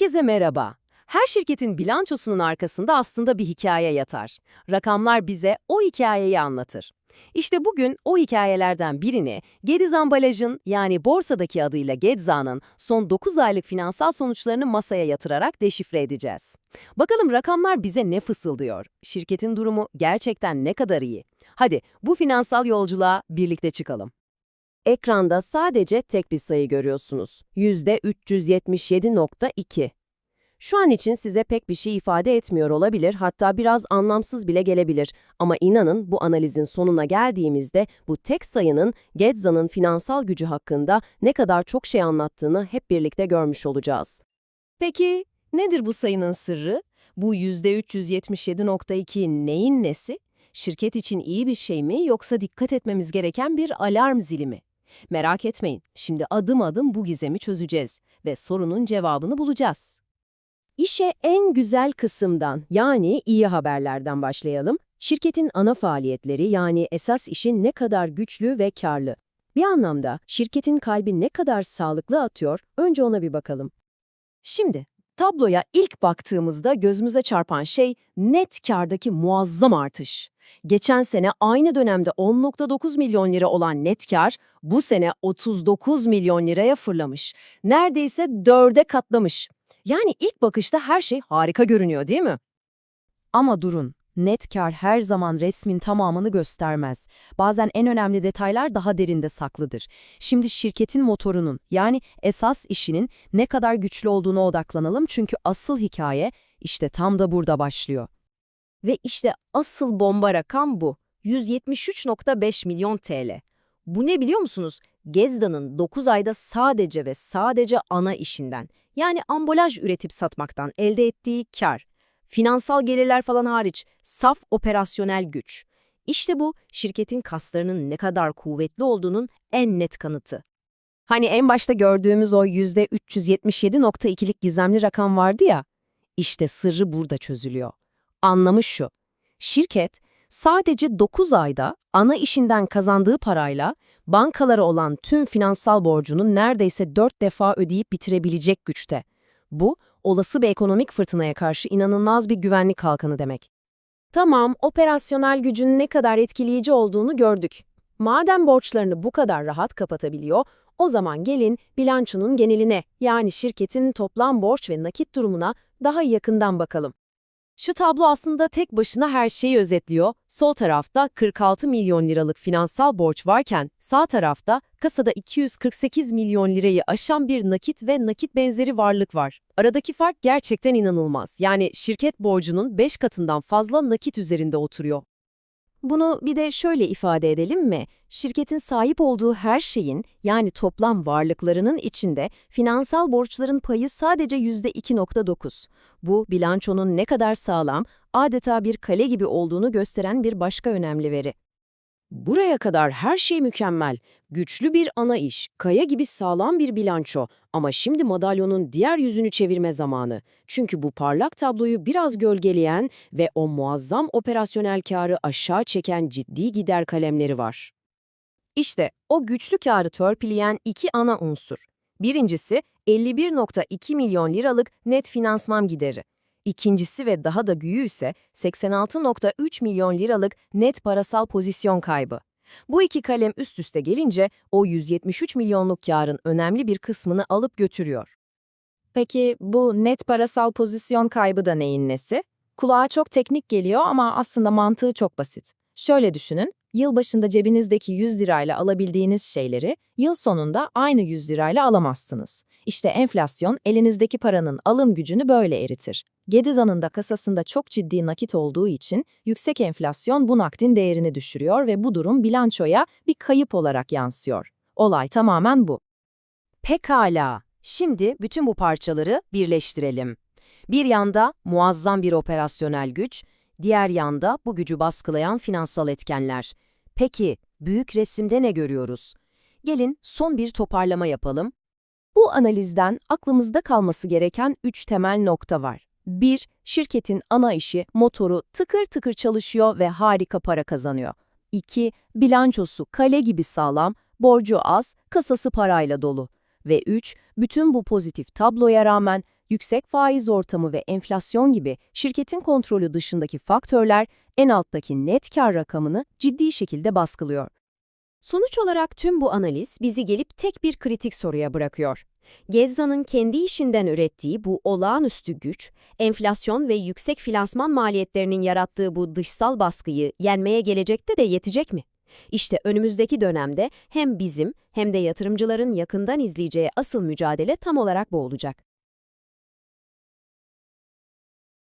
Herkese merhaba. Her şirketin bilançosunun arkasında aslında bir hikaye yatar. Rakamlar bize o hikayeyi anlatır. İşte bugün o hikayelerden birini Gediz Ambalaj'ın yani borsadaki adıyla Gedza'nın son 9 aylık finansal sonuçlarını masaya yatırarak deşifre edeceğiz. Bakalım rakamlar bize ne fısıldıyor? Şirketin durumu gerçekten ne kadar iyi? Hadi bu finansal yolculuğa birlikte çıkalım. Ekranda sadece tek bir sayı görüyorsunuz. %377.2. Şu an için size pek bir şey ifade etmiyor olabilir, hatta biraz anlamsız bile gelebilir. Ama inanın bu analizin sonuna geldiğimizde bu tek sayının Gedza'nın finansal gücü hakkında ne kadar çok şey anlattığını hep birlikte görmüş olacağız. Peki nedir bu sayının sırrı? Bu %377.2 neyin nesi? Şirket için iyi bir şey mi yoksa dikkat etmemiz gereken bir alarm zili mi? Merak etmeyin, şimdi adım adım bu gizemi çözeceğiz ve sorunun cevabını bulacağız. İşe en güzel kısımdan yani iyi haberlerden başlayalım. Şirketin ana faaliyetleri yani esas işin ne kadar güçlü ve karlı. Bir anlamda şirketin kalbi ne kadar sağlıklı atıyor, önce ona bir bakalım. Şimdi tabloya ilk baktığımızda gözümüze çarpan şey net kardaki muazzam artış. Geçen sene aynı dönemde 10.9 milyon lira olan net kar bu sene 39 milyon liraya fırlamış. Neredeyse dörde katlamış. Yani ilk bakışta her şey harika görünüyor değil mi? Ama durun, net kar her zaman resmin tamamını göstermez. Bazen en önemli detaylar daha derinde saklıdır. Şimdi şirketin motorunun yani esas işinin ne kadar güçlü olduğuna odaklanalım çünkü asıl hikaye işte tam da burada başlıyor. Ve işte asıl bomba rakam bu. 173.5 milyon TL. Bu ne biliyor musunuz? Gezda'nın 9 ayda sadece ve sadece ana işinden, yani ambalaj üretip satmaktan elde ettiği kar, finansal gelirler falan hariç saf operasyonel güç. İşte bu şirketin kaslarının ne kadar kuvvetli olduğunun en net kanıtı. Hani en başta gördüğümüz o %377.2'lik gizemli rakam vardı ya, işte sırrı burada çözülüyor. Anlamı şu, şirket sadece 9 ayda ana işinden kazandığı parayla bankalara olan tüm finansal borcunu neredeyse 4 defa ödeyip bitirebilecek güçte. Bu, olası bir ekonomik fırtınaya karşı inanılmaz bir güvenlik kalkanı demek. Tamam, operasyonel gücün ne kadar etkileyici olduğunu gördük. Madem borçlarını bu kadar rahat kapatabiliyor, o zaman gelin bilançonun geneline yani şirketin toplam borç ve nakit durumuna daha yakından bakalım. Şu tablo aslında tek başına her şeyi özetliyor. Sol tarafta 46 milyon liralık finansal borç varken sağ tarafta kasada 248 milyon lirayı aşan bir nakit ve nakit benzeri varlık var. Aradaki fark gerçekten inanılmaz. Yani şirket borcunun 5 katından fazla nakit üzerinde oturuyor. Bunu bir de şöyle ifade edelim mi? Şirketin sahip olduğu her şeyin yani toplam varlıklarının içinde finansal borçların payı sadece %2.9. Bu bilançonun ne kadar sağlam, adeta bir kale gibi olduğunu gösteren bir başka önemli veri. Buraya kadar her şey mükemmel. Güçlü bir ana iş, kaya gibi sağlam bir bilanço. Ama şimdi madalyonun diğer yüzünü çevirme zamanı. Çünkü bu parlak tabloyu biraz gölgeleyen ve o muazzam operasyonel karı aşağı çeken ciddi gider kalemleri var. İşte o güçlü karı törpüleyen iki ana unsur. Birincisi 51.2 milyon liralık net finansman gideri. İkincisi ve daha da büyüğü ise 86.3 milyon liralık net parasal pozisyon kaybı. Bu iki kalem üst üste gelince o 173 milyonluk karın önemli bir kısmını alıp götürüyor. Peki bu net parasal pozisyon kaybı da neyin nesi? Kulağa çok teknik geliyor ama aslında mantığı çok basit. Şöyle düşünün, yıl başında cebinizdeki 100 lirayla alabildiğiniz şeyleri yıl sonunda aynı 100 lirayla alamazsınız. İşte enflasyon elinizdeki paranın alım gücünü böyle eritir. Gedizan'ın da kasasında çok ciddi nakit olduğu için yüksek enflasyon bu nakdin değerini düşürüyor ve bu durum bilançoya bir kayıp olarak yansıyor. Olay tamamen bu. Pekala, şimdi bütün bu parçaları birleştirelim. Bir yanda muazzam bir operasyonel güç, diğer yanda bu gücü baskılayan finansal etkenler. Peki, büyük resimde ne görüyoruz? Gelin son bir toparlama yapalım. Bu analizden aklımızda kalması gereken üç temel nokta var. 1. Şirketin ana işi, motoru tıkır tıkır çalışıyor ve harika para kazanıyor. 2. Bilançosu kale gibi sağlam, borcu az, kasası parayla dolu. Ve 3. Bütün bu pozitif tabloya rağmen Yüksek faiz ortamı ve enflasyon gibi şirketin kontrolü dışındaki faktörler en alttaki net kar rakamını ciddi şekilde baskılıyor. Sonuç olarak tüm bu analiz bizi gelip tek bir kritik soruya bırakıyor. Gezza'nın kendi işinden ürettiği bu olağanüstü güç, enflasyon ve yüksek finansman maliyetlerinin yarattığı bu dışsal baskıyı yenmeye gelecekte de yetecek mi? İşte önümüzdeki dönemde hem bizim hem de yatırımcıların yakından izleyeceği asıl mücadele tam olarak bu olacak.